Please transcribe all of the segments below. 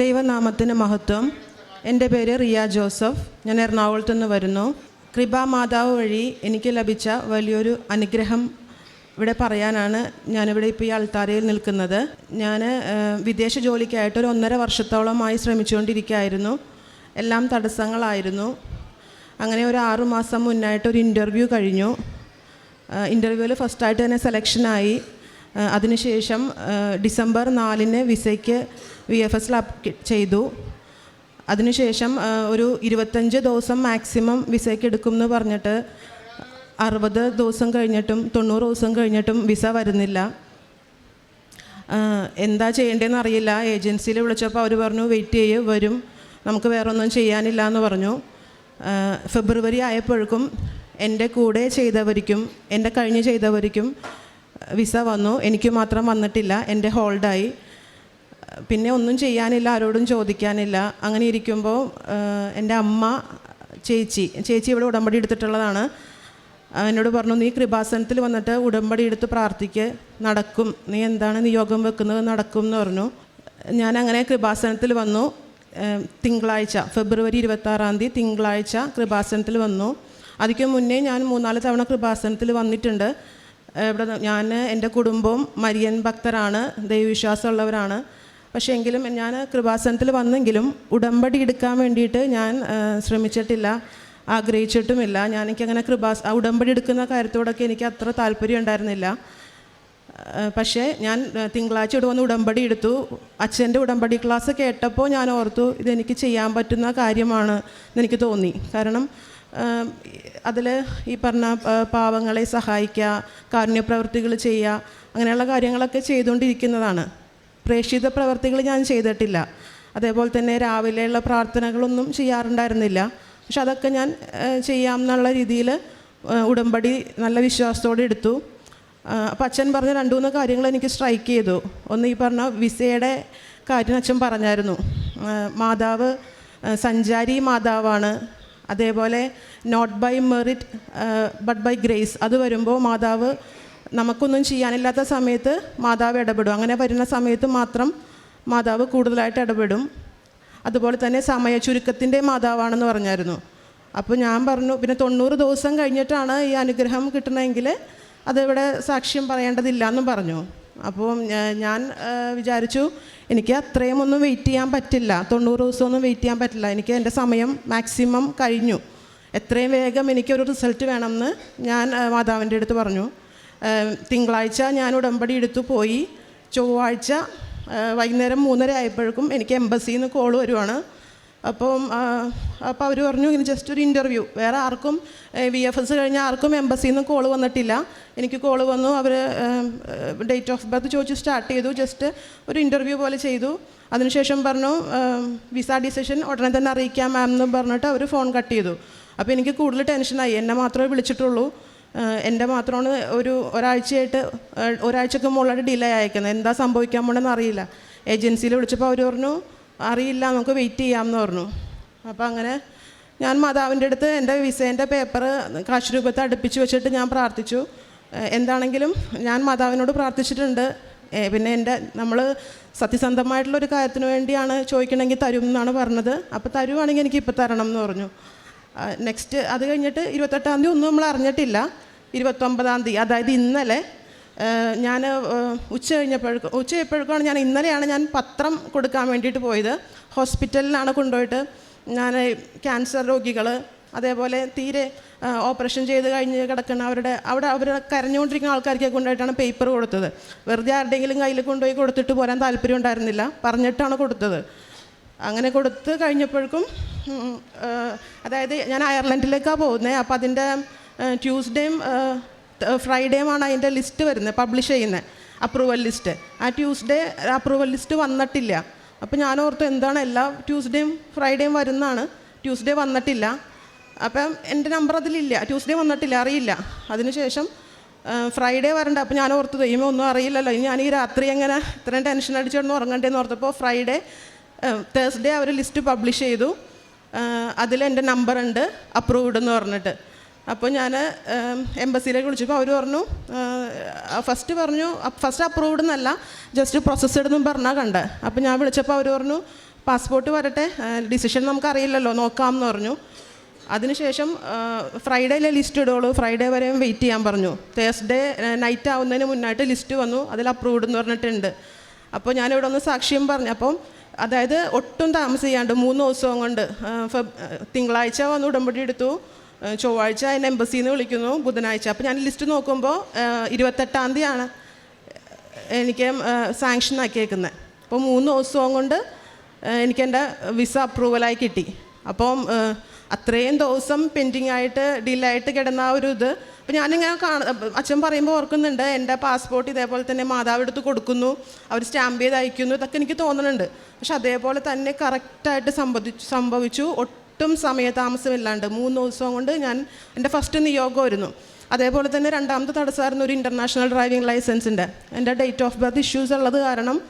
ദൈവനാമത്തിന് മഹത്വം. എന്റെ പേര് റിയ ജോസഫ്. ഞാൻ എറണാകുളത്ത് നിന്ന് വരുന്നു. കൃപാ മാതാവ് വഴി എനിക്ക് ലഭിച്ച വലിയൊരു അനുഗ്രഹം ഇവിടെ പറയാനാണ് ഞാനിവിടെ ഇപ്പോൾ ഈ അൾത്താരയിൽ നിൽക്കുന്നത്. ഞാൻ വിദേശ ജോലിക്കായിട്ട് ഒരു ഒന്നര വർഷത്തോളമായി ശ്രമിച്ചുകൊണ്ടിരിക്കുകയായിരുന്നു. എല്ലാം തടസ്സങ്ങളായിരുന്നു. അങ്ങനെ ഒരു ആറു മാസം മുന്നായിട്ട് ഒരു ഇന്റർവ്യൂ കഴിഞ്ഞു. ഇന്റർവ്യൂവിൽ ഫസ്റ്റായിട്ട് തന്നെ സെലക്ഷനായി. അതിനുശേഷം ഡിസംബർ നാലിന് വിസയ്ക്ക് വി എഫ് എസിൽ അപ്പ് ചെയ്തു. അതിനുശേഷം ഒരു ഇരുപത്തഞ്ച് ദിവസം മാക്സിമം വിസയ്ക്ക് എടുക്കും എന്ന് പറഞ്ഞിട്ട് അറുപത് ദിവസം കഴിഞ്ഞിട്ടും തൊണ്ണൂറ് ദിവസം കഴിഞ്ഞിട്ടും വിസ വരുന്നില്ല. എന്താ ചെയ്യേണ്ടതെന്ന് അറിയില്ല. ഏജൻസിയിൽ വിളിച്ചപ്പോൾ അവർ പറഞ്ഞു വെയിറ്റ് ചെയ്യ് വരും. നമുക്ക് വേറെ ഒന്നും ചെയ്യാനില്ല എന്ന് പറഞ്ഞു ഫെബ്രുവരി ആയപ്പോഴേക്കും എന്റെ കൂടെ ചെയ്തവർക്കും എന്റെ കഴിഞ്ഞ് ചെയ്തവർക്കും വിസ വന്നു. എനിക്ക് മാത്രം വന്നിട്ടില്ല. എന്റെ ഹോൾഡായി. പിന്നെ ഒന്നും ചെയ്യാനില്ല. ആരോടും ചോദിക്കാനില്ല. അങ്ങനെ ഇരിക്കുമ്പോൾ എന്റെ അമ്മ ചേച്ചി ചേച്ചി ഇവിടെ ഉടമ്പടി എടുത്തിട്ടുള്ളതാണ്. എന്നോട് പറഞ്ഞു നീ കൃപാസനത്തിൽ വന്നിട്ട് ഉടമ്പടി എടുത്ത് പ്രാർത്ഥിക്ക്. നടക്കും. നീ എന്താണ് നിയോഗം വെക്കുന്നത്? നടക്കും എന്ന് പറഞ്ഞു. ഞാൻ അങ്ങനെ കൃപാസനത്തിൽ വന്നു. തിങ്കളാഴ്ച ഫെബ്രുവരി ഇരുപത്താറാം തീയതി തിങ്കളാഴ്ച കൃപാസനത്തിൽ വന്നു. അതിക്ക് മുന്നേ ഞാൻ മൂന്നാൽ തവണ കൃപാസനത്തിൽ വന്നിട്ടുണ്ട്. ഇവിടെ ഞാൻ എന്റെ കുടുംബവും മരിയൻ ഭക്തരാണ് ദൈവവിശ്വാസമുള്ളവരാണ്. പക്ഷേ എങ്കിലും ഞാൻ കൃപാസനത്തിൽ വന്നെങ്കിലും ഉടമ്പടി എടുക്കാൻ വേണ്ടിയിട്ട് ഞാൻ ശ്രമിച്ചിട്ടില്ല ആഗ്രഹിച്ചിട്ടുമില്ല. ഞാൻ എനിക്കങ്ങനെ കൃപാസ് ഉടമ്പടി എടുക്കുന്ന കാര്യത്തോടൊക്കെ എനിക്ക് അത്ര താല്പര്യം ഉണ്ടായിരുന്നില്ല. പക്ഷേ ഞാൻ തിങ്കളാഴ്ച ഇവിടെ വന്ന് ഉടമ്പടി എടുത്തു. അച്ഛന്റെ ഉടമ്പടി ക്ലാസ് കേട്ടപ്പോൾ ഞാൻ ഓർത്തു ഇതെനിക്ക് ചെയ്യാൻ പറ്റുന്ന കാര്യമാണ് എന്നെനിക്ക് തോന്നി. കാരണം അതിൽ ഈ പറഞ്ഞ പാവങ്ങളെ സഹായിക്കുക കാരുണ്യപ്രവൃത്തികൾ ചെയ്യുക അങ്ങനെയുള്ള കാര്യങ്ങളൊക്കെ ചെയ്തുകൊണ്ടിരിക്കുന്നതാണ്. പ്രേക്ഷിത പ്രവർത്തികൾ ഞാൻ ചെയ്തിട്ടില്ല. അതേപോലെ തന്നെ രാവിലെയുള്ള പ്രാർത്ഥനകളൊന്നും ചെയ്യാറുണ്ടായിരുന്നില്ല. പക്ഷെ അതൊക്കെ ഞാൻ ചെയ്യാം എന്നുള്ള രീതിയിൽ ഉടമ്പടി നല്ല വിശ്വാസത്തോടെ എടുത്തു. അപ്പം അച്ഛൻ പറഞ്ഞ രണ്ട് മൂന്ന് കാര്യങ്ങൾ എനിക്ക് സ്ട്രൈക്ക് ചെയ്തു. ഒന്ന് ഈ പറഞ്ഞ വിസയുടെ കാര്യം അച്ഛൻ പറഞ്ഞായിരുന്നു. മാതാവ് സഞ്ചാരി മാതാവാണ്. അതേപോലെ not by merit but by grace അത് വരുമ്പോൾ മാതാവ് നമുക്കൊന്നും ചെയ്യാനില്ലാത്ത സമയത്ത് മാതാവ് ഇടപെടും. അങ്ങനെ വരുന്ന സമയത്ത് മാത്രം മാതാവ് കൂടുതലായിട്ട് ഇടപെടും. അതുപോലെ തന്നെ സമയ ചുരുക്കത്തിന്റെ മാതാവാണെന്ന് പറഞ്ഞായിരുന്നു. അപ്പോൾ ഞാൻ പറഞ്ഞു പിന്നെ തൊണ്ണൂറ് ദിവസം കഴിഞ്ഞിട്ടാണ് ഈ അനുഗ്രഹം കിട്ടണമെങ്കിൽ അതിവിടെ സാക്ഷ്യം പറയേണ്ടതില്ല എന്നും പറഞ്ഞു. അപ്പോൾ ഞാൻ വിചാരിച്ചു എനിക്ക് അത്രയും ഒന്നും വെയിറ്റ് ചെയ്യാൻ പറ്റില്ല. തൊണ്ണൂറ് ദിവസമൊന്നും വെയിറ്റ് ചെയ്യാൻ പറ്റില്ല. എനിക്ക് എന്റെ സമയം മാക്സിമം കഴിഞ്ഞു. എത്രയും വേഗം എനിക്കൊരു റിസൾട്ട് വേണമെന്ന് ഞാൻ മാതാവിന്റെ അടുത്ത് പറഞ്ഞു. തിങ്കളാഴ്ച ഞാൻ ഉടമ്പടി എടുത്തു പോയി. ചൊവ്വാഴ്ച വൈകുന്നേരം മൂന്നര ആയപ്പോഴേക്കും എനിക്ക് എംബസിയിൽ നിന്ന് കോൾ വരുവാണ്. അപ്പം അപ്പോൾ അവർ പറഞ്ഞു ഇങ്ങനെ ജസ്റ്റ് ഒരു ഇന്റർവ്യൂ വേറെ ആർക്കും വി എഫ് എസ് കഴിഞ്ഞ ആർക്കും എംബസിയിൽ നിന്ന് കോൾ വന്നിട്ടില്ല. എനിക്ക് കോൾ വന്നു. അവർ ഡേറ്റ് ഓഫ് ബർത്ത് ചോദിച്ച് സ്റ്റാർട്ട് ചെയ്തു. ജസ്റ്റ് ഒരു ഇന്റർവ്യൂ പോലെ ചെയ്തു. അതിനുശേഷം പറഞ്ഞു വിസ ഡിസിഷൻ ഉടനെ തന്നെ അറിയിക്കാം മാം എന്ന് പറഞ്ഞിട്ട് അവർ ഫോൺ കട്ട് ചെയ്തു. അപ്പോൾ എനിക്ക് കൂടുതൽ ടെൻഷനായി എന്നെ മാത്രമേ വിളിച്ചിട്ടുള്ളൂ. എന്റെ മാത്രമാണ് ഒരു ഒരാഴ്ചയായിട്ട് ഒരാഴ്ചക്ക് മുകളിലായിട്ട് ഡിലേ അയക്കുന്നത് എന്താ സംഭവിക്കാൻ പോണെന്ന് അറിയില്ല. ഏജൻസിയിൽ വിളിച്ചപ്പോൾ അവർ പറഞ്ഞു അറിയില്ല നമുക്ക് വെയിറ്റ് ചെയ്യാമെന്ന് പറഞ്ഞു. അപ്പോൾ അങ്ങനെ ഞാൻ മാതാവിന്റെ അടുത്ത് എന്റെ വിസേന്റെ പേപ്പർ കാശ് രൂപത്തെ അടുപ്പിച്ച് വെച്ചിട്ട് ഞാൻ പ്രാർത്ഥിച്ചു. എന്താണെങ്കിലും ഞാൻ മാതാവിനോട് പ്രാർത്ഥിച്ചിട്ടുണ്ട്. പിന്നെ എന്റെ നമ്മൾ സത്യസന്ധമായിട്ടുള്ളൊരു കാര്യത്തിന് വേണ്ടിയാണ് ചോദിക്കണമെങ്കിൽ തരും എന്നാണ് പറഞ്ഞത്. അപ്പോൾ തരുവാണെങ്കിൽ എനിക്ക് ഇപ്പോൾ തരണം എന്ന് പറഞ്ഞു. നെക്സ്റ്റ് അത് കഴിഞ്ഞിട്ട് ഇരുപത്തെട്ടാം തീയതി ഒന്നും നമ്മൾ അറിഞ്ഞിട്ടില്ല. ഇരുപത്തൊമ്പതാം തീയതി അതായത് ഇന്നലെ ഞാൻ ഉച്ച കഴിഞ്ഞപ്പോഴേക്കും ഉച്ച കഴിഞ്ഞപ്പോഴേക്കാണ് ഞാൻ ഇന്നലെയാണ് ഞാൻ പത്രം കൊടുക്കാൻ വേണ്ടിയിട്ട് പോയത്. ഹോസ്പിറ്റലിലാണ് കൊണ്ടുപോയിട്ട് ഞാൻ ക്യാൻസർ രോഗികൾ അതേപോലെ തീരെ ഓപ്പറേഷൻ ചെയ്ത് കഴിഞ്ഞ് കിടക്കുന്ന അവരുടെ അവിടെ അവർ കരഞ്ഞുകൊണ്ടിരിക്കുന്ന ആൾക്കാർക്ക് കൊണ്ടുപോയിട്ടാണ് പേപ്പർ കൊടുത്തത്. വെറുതെ ആരുടെയെങ്കിലും കയ്യിൽ കൊണ്ടുപോയി കൊടുത്തിട്ട് പോരാൻ താല്പര്യം ഉണ്ടായിരുന്നില്ല. പറഞ്ഞിട്ടാണ് കൊടുത്തത്. അങ്ങനെ കൊടുത്ത് കഴിഞ്ഞപ്പോഴേക്കും അതായത് ഞാൻ അയർലൻഡിലേക്കാണ് പോകുന്നത്. അപ്പോൾ അതിന്റെ ട്യൂസ്ഡേയും ഫ്രൈഡേയും ആണ് അതിന്റെ ലിസ്റ്റ് വരുന്നത് പബ്ലിഷ് ചെയ്യുന്നത് അപ്രൂവൽ ലിസ്റ്റ് ആ ട്യൂസ്ഡേ അപ്രൂവൽ ലിസ്റ്റ് വന്നിട്ടില്ല. അപ്പോൾ ഞാൻ ഓർത്തു എന്താണ് എല്ലാ ട്യൂസ്ഡേയും ഫ്രൈഡേയും വരുന്നതാണ്. ട്യൂസ്ഡേ വന്നിട്ടില്ല. അപ്പം എന്റെ നമ്പർ അതിലില്ല. ട്യൂസ്ഡേ വന്നിട്ടില്ല അറിയില്ല. അതിനുശേഷം ഫ്രൈഡേ വരണ്ട. അപ്പോൾ ഞാൻ ഓർത്ത് ദൈവം ഒന്നും അറിയില്ലല്ലോ. ഇനി ഞാൻ ഈ രാത്രി എങ്ങനെ ഇത്രയും ടെൻഷൻ അടിച്ചോണ്ട് ഉറങ്ങണ്ടേന്ന് ഓർത്തപ്പോൾ ഫ്രൈഡേ തേഴ്സ്ഡേ അവർ ലിസ്റ്റ് പബ്ലിഷ് ചെയ്തു. നമ്പർ ഉണ്ട് അപ്രൂവ്ഡ് എന്ന് പറഞ്ഞിട്ട്. അപ്പോൾ ഞാൻ എംബസിയിലേക്ക് വിളിച്ചപ്പോൾ അവർ പറഞ്ഞു ഫസ്റ്റ് പറഞ്ഞു ഫസ്റ്റ് അപ്രൂവ്ഡ് എന്നല്ല ജസ്റ്റ് പ്രോസസ്സഡ് എന്നും പറഞ്ഞാൽ കണ്ടത് അപ്പോൾ ഞാൻ വിളിച്ചപ്പോൾ അവർ പറഞ്ഞു പാസ്പോർട്ട് വരട്ടെ ഡിസിഷൻ നമുക്കറിയില്ലല്ലോ നോക്കാം എന്ന് പറഞ്ഞു. അതിനുശേഷം ഫ്രൈഡേയിലെ ലിസ്റ്റ് ഇടുള്ളൂ ഫ്രൈഡേ വരെയും വെയിറ്റ് ചെയ്യാൻ പറഞ്ഞു. തേഴ്സ്ഡേ നൈറ്റ് ആവുന്നതിന് മുന്നായിട്ട് ലിസ്റ്റ് വന്നു അതിൽ അപ്രൂവ്ഡ് എന്ന് പറഞ്ഞിട്ടുണ്ട്. അപ്പോൾ ഞാനിവിടെ ഒന്ന് സാക്ഷ്യം പറഞ്ഞു അപ്പം അതായത് ഒട്ടും താമസിയാണ്ട് മൂന്ന് ദിവസവും കൊണ്ട് തിങ്കളാഴ്ച വന്ന് ഉടമ്പടി എടുത്തു. ചൊവ്വാഴ്ച എന്നെ എംബസിയിൽ നിന്ന് വിളിക്കുന്നു ബുധനാഴ്ച. അപ്പോൾ ഞാൻ ലിസ്റ്റ് നോക്കുമ്പോൾ ഇരുപത്തെട്ടാം തീയതിയാണ് എനിക്ക് സാങ്ഷൻ ആക്കിയേക്കുന്നത് അപ്പോൾ മൂന്ന് ദിവസവും കൊണ്ട് എനിക്കെന്റെ വിസ അപ്രൂവലായി കിട്ടി. അപ്പം അത്രയും ദിവസം പെൻഡിങ് ആയിട്ട് ഡിലേ ആയിട്ട് കിടന്ന ആ ഒരു ഇത്. അപ്പം ഞാനിങ്ങനെ കാണ അച്ഛൻ പറയുമ്പോൾ ഓർക്കുന്നുണ്ട് എന്റെ പാസ്പോർട്ട് ഇതേപോലെ തന്നെ മാതാവ് എടുത്ത് കൊടുക്കുന്നു അവർ സ്റ്റാമ്പ് ചെയ്ത് അയക്കുന്നു ഇതൊക്കെ എനിക്ക് തോന്നുന്നുണ്ട് പക്ഷെ അതേപോലെ തന്നെ കറക്റ്റായിട്ട് സംഭവിച്ചു. സംഭവിച്ചു സമയതാമസമില്ലാണ്ട് മൂന്ന് ദിവസം കൊണ്ട് ഞാൻ എന്റെ ഫസ്റ്റ് നിയോഗമായിരുന്നു. അതേപോലെ തന്നെ രണ്ടാമത്തെ തടസ്സമായിരുന്നു ഒരു ഇന്റർനാഷണൽ ഡ്രൈവിംഗ് ലൈസൻസിന്റെ എന്റെ ഡേറ്റ് ഓഫ് ബർത്ത് ഇഷ്യൂസ് ഉള്ളത് കാരണം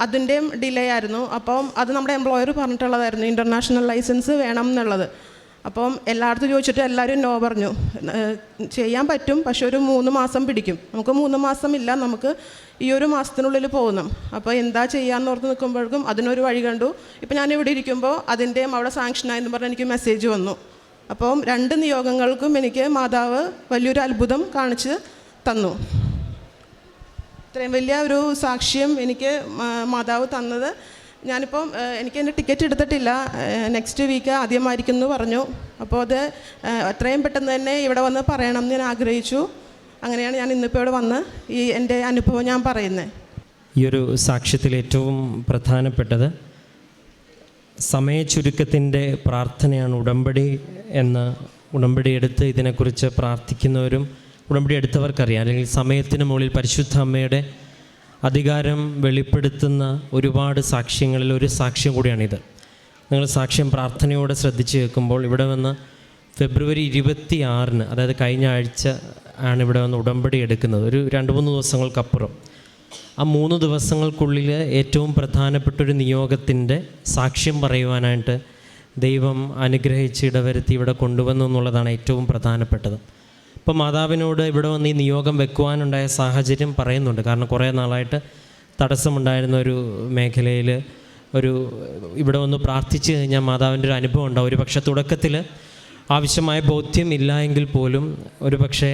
അതിന്റെയും ഡിലേ ആയിരുന്നു. അപ്പം അത് നമ്മുടെ എംപ്ലോയർ പറഞ്ഞിട്ടുള്ളതായിരുന്നു ഇന്റർനാഷണൽ ലൈസൻസ് വേണം എന്നുള്ളത്. അപ്പം എല്ലായിടത്തും ചോദിച്ചിട്ട് എല്ലാവരും നോ പറഞ്ഞു. ചെയ്യാൻ പറ്റും പക്ഷെ ഒരു മൂന്ന് മാസം പിടിക്കും. നമുക്ക് മൂന്ന് മാസം ഇല്ല നമുക്ക് ഈ ഒരു മാസത്തിനുള്ളിൽ പോകുന്നു. അപ്പോൾ എന്താ ചെയ്യാമെന്ന് ഓർത്ത് നിൽക്കുമ്പോഴേക്കും അതിനൊരു വഴി കണ്ടു. ഇപ്പം ഞാൻ ഇവിടെ ഇരിക്കുമ്പോൾ അതിന്റെയും അവിടെ സാങ്ഷനായെന്ന് പറഞ്ഞ് എനിക്ക് മെസ്സേജ് വന്നു. അപ്പം രണ്ട് നിയോഗങ്ങൾക്കും എനിക്ക് മാതാവ് വലിയൊരു അത്ഭുതം കാണിച്ച് തന്നു. ഇത്രയും വലിയ ഒരു സാക്ഷ്യം എനിക്ക് മാതാവ് തന്നത്. ഞാനിപ്പം എനിക്ക് എന്റെ ടിക്കറ്റ് എടുത്തിട്ടില്ല. നെക്സ്റ്റ് വീക്ക് ആദ്യമായിരിക്കും എന്ന് പറഞ്ഞു. അപ്പോൾ അത് എത്രയും പെട്ടെന്ന് തന്നെ ഇവിടെ വന്ന് പറയണം എന്ന് ഞാൻ ആഗ്രഹിച്ചു. അങ്ങനെയാണ് ഞാൻ ഇന്നിപ്പോൾ ഇവിടെ വന്ന് ഈ എന്റെ അനുഭവം ഞാൻ പറയുന്നത് ഈ ഒരു സാക്ഷ്യത്തിൽ ഏറ്റവും പ്രധാനപ്പെട്ടത് സമയചുരുക്കത്തിന്റെ പ്രാർത്ഥനയാണ് ഉടമ്പടി എന്ന ഉടമ്പടി എടുത്ത് ഇതിനെക്കുറിച്ച് പ്രാർത്ഥിക്കുന്നവരും ഉടമ്പടി എടുത്തവർക്കറിയാം. അല്ലെങ്കിൽ സമയത്തിന് മുകളിൽ പരിശുദ്ധ അമ്മയുടെ അധികാരം വെളിപ്പെടുത്തുന്ന ഒരുപാട് സാക്ഷ്യങ്ങളിൽ ഒരു സാക്ഷ്യം കൂടിയാണിത്. നിങ്ങൾ സാക്ഷ്യം പ്രാർത്ഥനയോടെ ശ്രദ്ധിച്ച് കേൾക്കുമ്പോൾ ഇവിടെ വന്ന് ഫെബ്രുവരി ഇരുപത്തി ആറിന് അതായത് കഴിഞ്ഞ ആഴ്ച ആണ് ഇവിടെ വന്ന് ഉടമ്പടി എടുക്കുന്നത്. ഒരു രണ്ട് മൂന്ന് ദിവസങ്ങൾക്കപ്പുറം. ആ മൂന്ന് ദിവസങ്ങൾക്കുള്ളിൽ ഏറ്റവും പ്രധാനപ്പെട്ട ഒരു നിയോഗത്തിന്റെ സാക്ഷ്യം പറയുവാനായിട്ട് ദൈവം അനുഗ്രഹിച്ച് ഇടവരുത്തി ഇവിടെ കൊണ്ടുവന്നു എന്നുള്ളതാണ് ഏറ്റവും പ്രധാനപ്പെട്ടത്. ഇപ്പോൾ മാതാവിനോട് ഇവിടെ വന്ന് ഈ നിയോഗം വെക്കുവാനുണ്ടായ സാഹചര്യം പറയുന്നുണ്ട്. കാരണം കുറേ നാളായിട്ട് തടസ്സമുണ്ടായിരുന്ന ഒരു മേഖലയിൽ ഒരു ഇവിടെ വന്ന് പ്രാർത്ഥിച്ചു കഴിഞ്ഞാൽ മാതാവിന്റെ ഒരു അനുഭവം ഉണ്ടാവും. ഒരു പക്ഷേ തുടക്കത്തിൽ ആവശ്യമായ ബോധ്യം ഇല്ല എങ്കിൽ പോലും ഒരു പക്ഷേ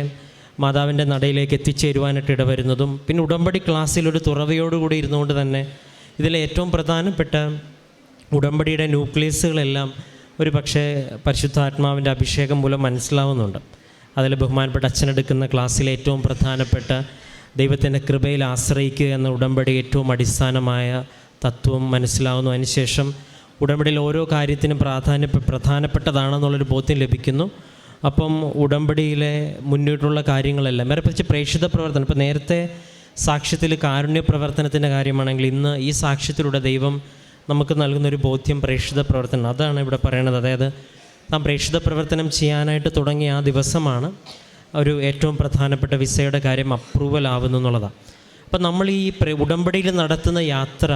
മാതാവിന്റെ നടയിലേക്ക് എത്തിച്ചേരുവാനായിട്ട് ഇടവരുന്നതും പിന്നെ ഉടമ്പടി ക്ലാസ്സിൽ ഒരു തുറവയോടുകൂടി ഇരുന്നുകൊണ്ട് തന്നെ ഇതിലെ ഏറ്റവും പ്രധാനപ്പെട്ട ഉടമ്പടിയുടെ ന്യൂക്ലിയസുകളെല്ലാം ഒരു പക്ഷേ പരിശുദ്ധാത്മാവിന്റെ അഭിഷേകം മൂലം മനസ്സിലാവുന്നുണ്ട്. അതിൽ ബഹുമാനപ്പെട്ട അച്ഛനെടുക്കുന്ന ക്ലാസ്സിലെ ഏറ്റവും പ്രധാനപ്പെട്ട ദൈവത്തിന്റെ കൃപയിൽ ആശ്രയിക്കുക എന്ന ഉടമ്പടി ഏറ്റവും അടിസ്ഥാനമായ തത്വം മനസ്സിലാവുന്നു. അതിനുശേഷം ഉടമ്പടിയിൽ ഓരോ കാര്യത്തിനും പ്രാധാന്യ പ്രധാനപ്പെട്ടതാണെന്നുള്ളൊരു ബോധ്യം ലഭിക്കുന്നു. അപ്പം ഉടമ്പടിയിലെ മുന്നോട്ടുള്ള കാര്യങ്ങളെല്ലാം വേറെ പ്രത്യേകിച്ച് പ്രേക്ഷിത പ്രവർത്തനം ഇപ്പോൾ നേരത്തെ സാക്ഷ്യത്തിൽ കാരുണ്യ പ്രവർത്തനത്തിന്റെ കാര്യമാണെങ്കിൽ ഇന്ന് ഈ സാക്ഷ്യത്തിലൂടെ ദൈവം നമുക്ക് നൽകുന്ന ഒരു ബോധ്യം പ്രേക്ഷിത പ്രവർത്തനം അതാണ് ഇവിടെ പറയുന്നത് അതായത് നാം പ്രേക്ഷിത പ്രവർത്തനം ചെയ്യാനായിട്ട് തുടങ്ങിയ ആ ദിവസമാണ് ഒരു ഏറ്റവും പ്രധാനപ്പെട്ട വിസയുടെ കാര്യം അപ്രൂവൽ ആവുന്നു എന്നുള്ളതാണ് അപ്പം നമ്മൾ ഈ ഉടമ്പടിയിൽ നടത്തുന്ന യാത്ര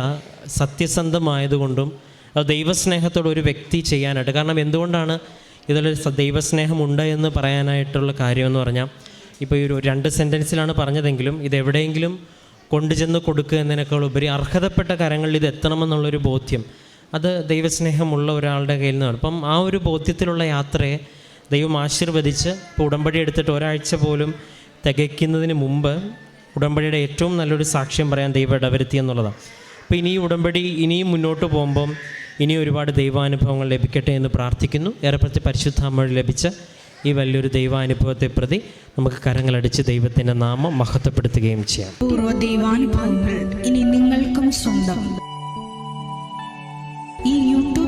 സത്യസന്ധമായതുകൊണ്ടും ദൈവസ്നേഹത്തോടെ ഒരു വ്യക്തി ചെയ്യാനായിട്ട് കാരണം എന്തുകൊണ്ടാണ് ഇതിലൊരു ദൈവസ്നേഹമുണ്ട് എന്ന് പറയാനായിട്ടുള്ള കാര്യമെന്ന് പറഞ്ഞാൽ ഇപ്പോൾ ഈ ഒരു രണ്ട് സെന്റൻസിലാണ് പറഞ്ഞതെങ്കിലും ഇത് എവിടെയെങ്കിലും കൊണ്ടുചെന്ന് കൊടുക്കുക എന്നതിനേക്കാൾ ഉപരി അർഹതപ്പെട്ട കരങ്ങളിൽ ഇത് എത്തണമെന്നുള്ളൊരു ബോധ്യം അത് ദൈവസ്നേഹമുള്ള ഒരാളുടെ കയ്യിൽ നിന്നാണ്. അപ്പം ആ ഒരു ബോധ്യത്തിലുള്ള യാത്രയെ ദൈവം ആശീർവദിച്ച് ഇപ്പോൾ ഉടമ്പടി എടുത്തിട്ട് ഒരാഴ്ച പോലും തികയ്ക്കുന്നതിന് മുമ്പ് ഉടമ്പടിയുടെ ഏറ്റവും നല്ലൊരു സാക്ഷ്യം പറയാൻ ദൈവം ഇടവരുത്തി എന്നുള്ളതാണ്. അപ്പോൾ ഇനി ഉടമ്പടി ഇനിയും മുന്നോട്ട് പോകുമ്പം ഇനി ഒരുപാട് ദൈവാനുഭവങ്ങൾ ലഭിക്കട്ടെ എന്ന് പ്രാർത്ഥിക്കുന്നു. ഏറെപ്പറ്റി പരിശുദ്ധ അമ്മ ലഭിച്ച ഈ വലിയൊരു ദൈവാനുഭവത്തെ പ്രതി നമുക്ക് കരങ്ങളടിച്ച് ദൈവത്തിന്റെ നാമം മഹത്വപ്പെടുത്തുകയും ചെയ്യാം. പൂർവ ദൈവാനുഭവങ്ങൾ ഇനി നിങ്ങൾക്കും സ്വന്തം.